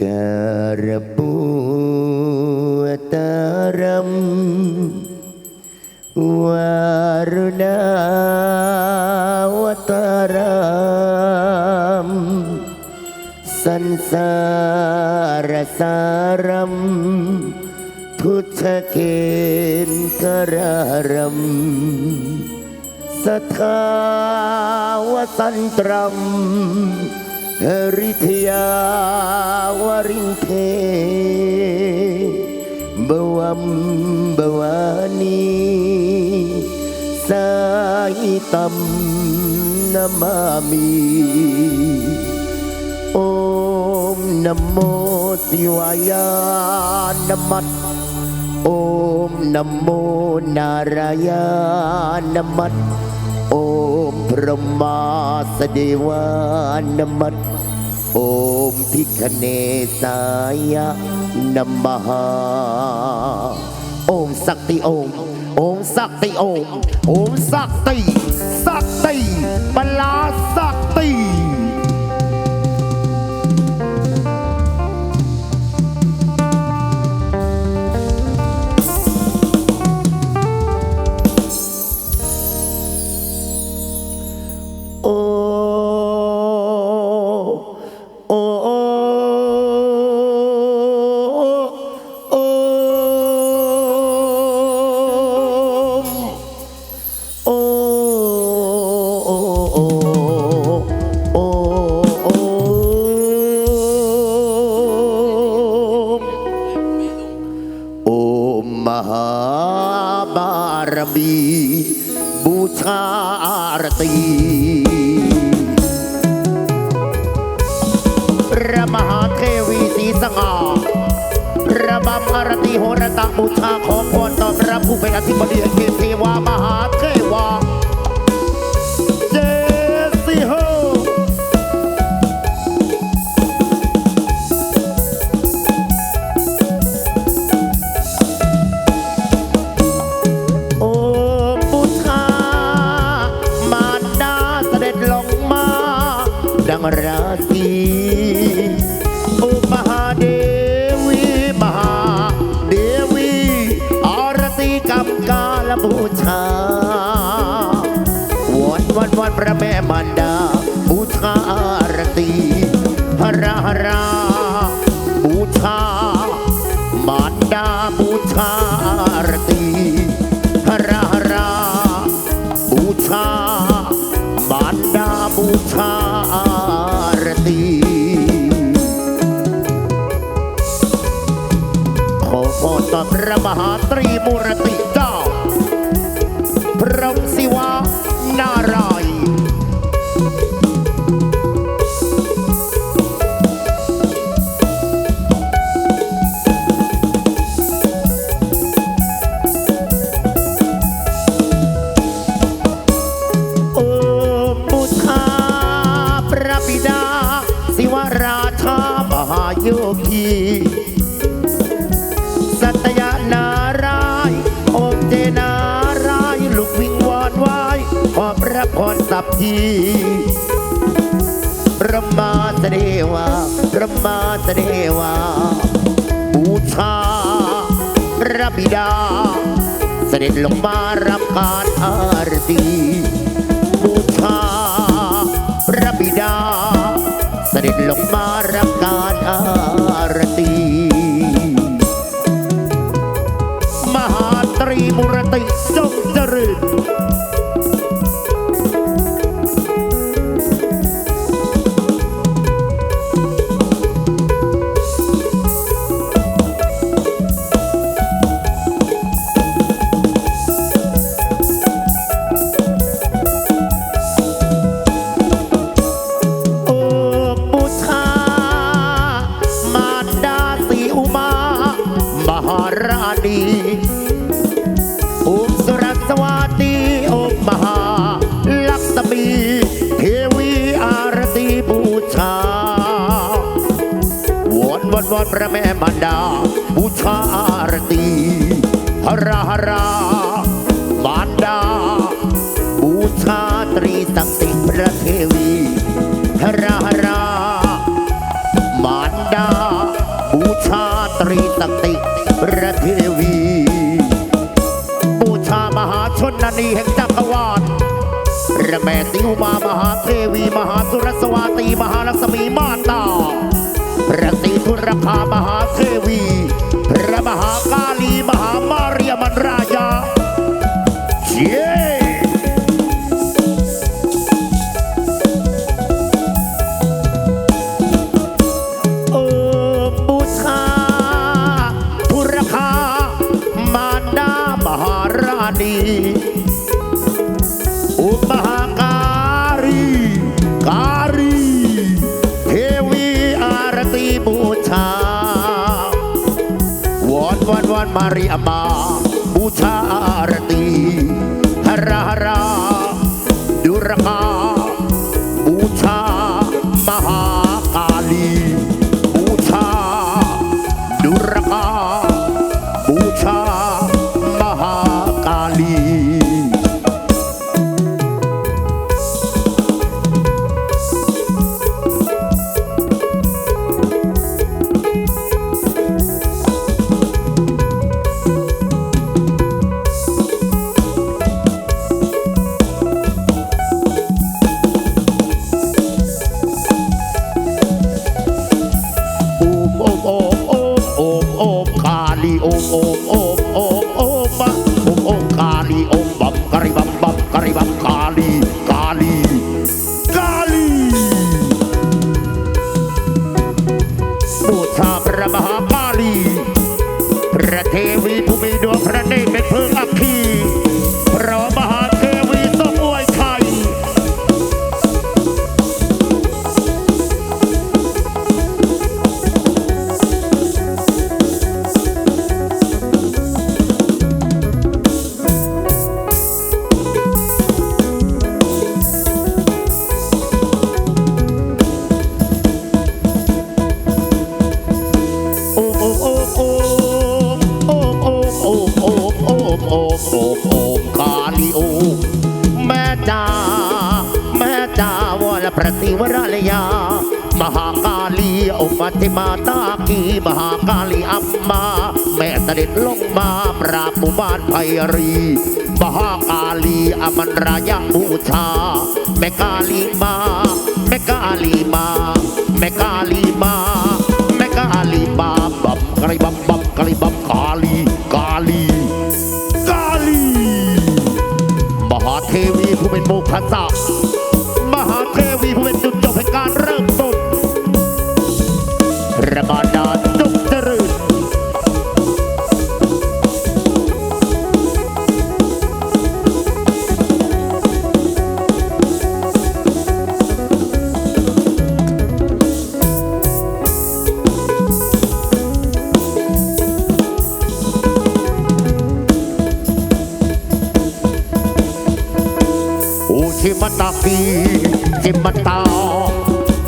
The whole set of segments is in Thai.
करपूतरं वारुणावतरं संसारसारं पुच्छकेन्कररं सथावतन्त्रम् Rithyawarinkhe Bawambawani Saitam Namami. Om Namo Siwaya Namat Om Namo Naraya Namat Om รมาสเดวานมัตโอมพิคเนสายะนัมหาโอมสักติโอมโอมสักติโอมโอมสักติสักติปลาส ระมหาเทวีสีสง่าระบำอารติโหรตะบูชาขอพรต่อพระผู้เป็นอธิบดีเทวามหาเทวา भगवान वन पूछा आरती हरा पूछा मंडा पूछा आरती पूछा मांडा पूछा आरती खो महात्री मूर्ति าโยคีสัตยานารายองค์เจนารายลูกวิงวอนไหวายขอพระพรสัพทีพระมาสเดวาพระมาสเดวาบูชาพระบิดา เสด็จลงมารับการอารตีบูชาพระบิดา เสด็จลงมารับการอาร รพระแม่มันดาบูชาอารตีฮราฮรามารดา บูชาตรีตักติพระเทวีฮราฮรามารดา บูชาตรีตักติพระเทวี บูชามหาชนนีแห่งจักรวาลพระแม่ติวมามหาเทวี มหาสุรสวาตี มหาลักษมีมาตา พระศรีสุรพามหาเทวี พระมหากาลีมหามารียมันราชา Maria ริโอ แม่จ้าแม่จ้าวรปฏิวรลยามหากาลีอมัติมาตากีมหากาลีอัมมา แม่ตสด็จลงมาปราบหมู่บานไพรี มหากาลีอมันรายบูชา แม่กาลีมา 他造 Himataki, Himata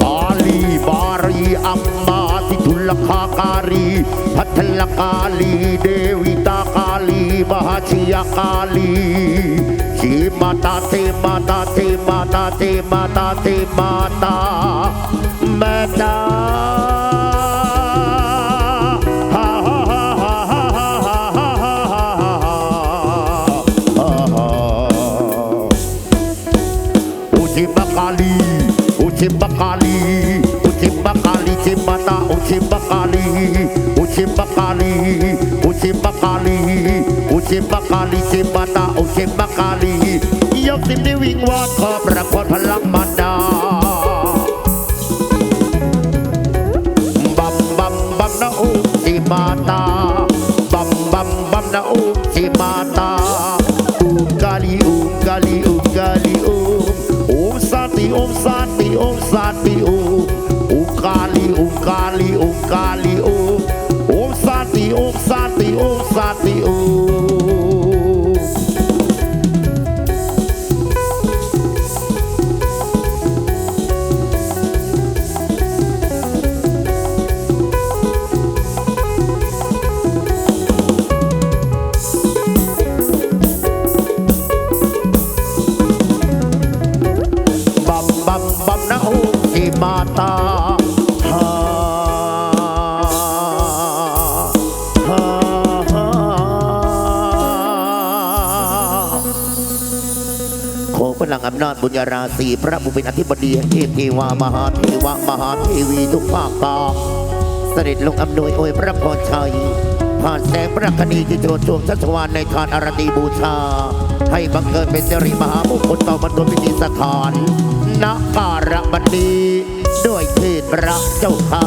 Kali Bari Amma Titulakakari Hatalakali Dewi Takali devita Kali Himata Timata Timata Timata Timata Usibakali Usibakali Sibata Usibakali ยกสิบได้วิ่งวอดขอประกวดพลังมารดาบัมบัมบัมนะอุสิมาตาบัมบัมบัมนะอุสิมาตาอุกาลีอุกาลีอุกาลีอุโอมสาติโอมสาติโอมสาติอุอุกาลีอุกาลีอุกาลีอุ ติโอซาติโอซาติโอ ลังอำนาจบุญญาราศีพระบุเป็นอธิบดีแห่งเทพเทวามหาเทวมหาเทวีทุกภาคกาเสด็จลงอำนวยอวยพระพรชัยผ่านแสงพระคณีที่โจรจวงชัชวานในทานอารตีบูชา ให้บังเกิดเป็นสิริมหามงคลต่อบรรดพิธีสถานณการบันดีด้วยเทศพระเจ้าข้า